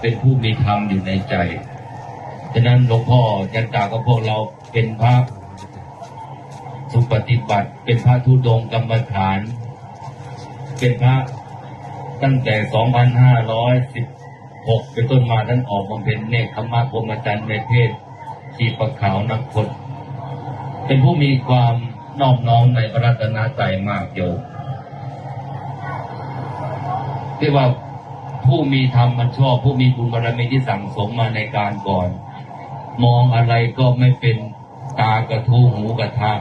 เป็นผู้มีธรรมอยู่ในใจ ฉะนั้นหลวงพ่อยันตากับพวกเราเป็นพระสุปฏิบัติ เป็นพระธุดงกรรมฐาน เป็นพระตั้งแต่ 2516 เป็นต้นมาท่านออกบำเพ็ญเนคขมะพรมจรรย์ในเพศชีปะขาวนักพจเป็นผู้มีความนอบน้อมในพระรัตนตรัยมากโยมเรียกว่า ผู้มีธรรมมันชอบ ผู้มีบุญบารมีที่สั่งสมมาในการก่อน มองอะไรก็ไม่เป็นตากระทูหูกระทะ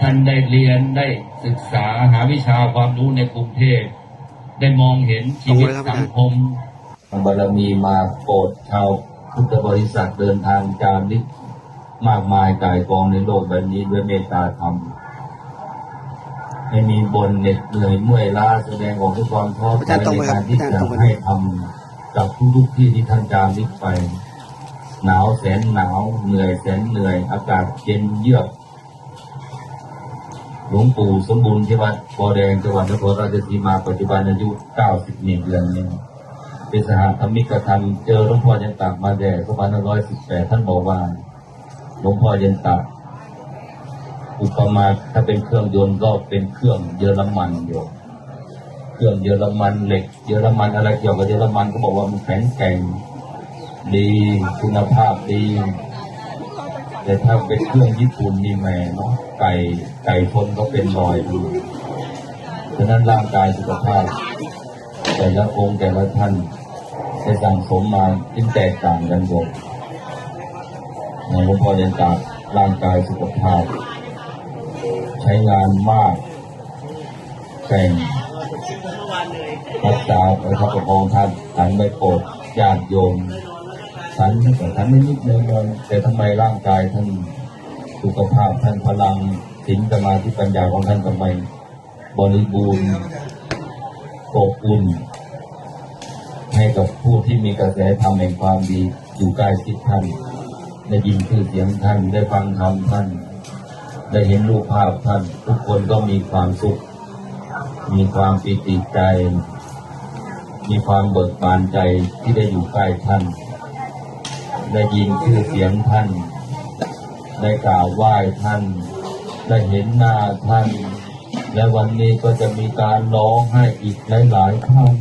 ท่านได้เรียนได้ศึกษาหาวิชาความรู้ในกรุงเทพได้มองเห็นชีวิตสังคมบารมีมาโปรดชาวพุทธบริษัทเดินทางจาริกมากมายกายกองในโลกใบนี้ด้วยเมตตาธรรม ไม่มีบนเหน็ดเหนื่อยเมื่อยล้าแสดงออกด้วยความท้ออาถจาอรย์ยตรงในไปครักาบรที่อาจารย์จะตรงไปให้ทำจากทุกๆที่ที่ท่านจาริกไป หนาวแสนหนาวเหนื่อยแสนเหนื่อย อากาศเย็นเยือกหลวงปู่สมบูรณ์ที่วัดปอแดงจังหวัดนครราชสีมาปัจจุบันอายุ 91 เดือนนี้เป็นสหธรรมิกธรรมเจอหลวงพ่อยันตากมาแด่2518 ท่านบอกว่าหลวงพ่อยันตาก อุปมาถ้าเป็นเครื่องยนต์ก็เป็นเครื่องเยอรมันอยู่เครื่องเยอรมันเหล็ก เยอรมันอะไรเกี่ยวกับเยอรมันก็บอกว่ามันแข็งแกร่งดีคุณภาพดี แต่ถ้าเป็นเครื่องญี่ปุ่นนี่แม่เนาะไก่ไก่ชนก็เป็นรอยดูฉะนั้นร่างกายสุขภาพ แต่ละองค์แต่ละท่านได้สั่งสมมาที่แตกต่างกันหมดในหลวงพ่อเรียนจากร่างกายสุขภาพ ช้งานมากแข่งพรักษาประคับประคองท่านท่านไม่โปรดญาติโยมฉันแต่ฉันไม่นิดเดียวแต่ทำไมร่างกายท่านสุขภาพท่านพลังศีลสมาธิปัญญาของท่านทำไมบริบูรณ์อบอุ่นให้กับผู้ที่มีกระแสธรรมแห่งความดีอยู่ใกล้ชิดท่านได้ยินชื่อเสียงท่านได้ฟังธรรมท่าน ได้เห็นรูปภาพท่าน ทุกคนก็มีความสุข มีความปีติใจ มีความเบิกบานใจที่ได้อยู่ใกล้ท่าน ได้ยินชื่อเสียงท่าน ได้กล่าวไหว้ท่าน ได้เห็นหน้าท่าน และวันนี้ก็จะมีการร้องให้อีกหลายๆครั้ง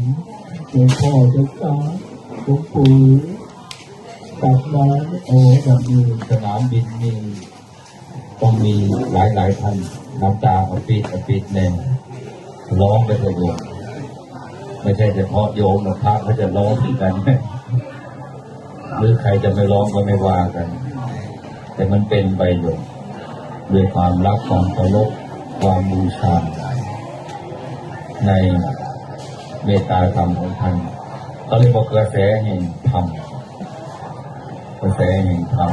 หลวงพ่อเจ้าจ้าหลวงปู่กลับมาโอ้แบบนี้สนามบินนี่ ต้องมีหลายๆท่านน้ำตาอปิดอปิดแน่ร้องไปเถอะโยมไม่ใช่เฉพาะโยมนะพระเขาจะร้องเหมือนกันหรือใครจะไม่ร้องก็ไม่ว่ากัน แต่มันเป็นไปอยู่ด้วยความรักความเคารพความบูชาในเมตตาธรรมของท่านก็เลยบอกกระแสแห่งธรรมกระแสแห่งธรรม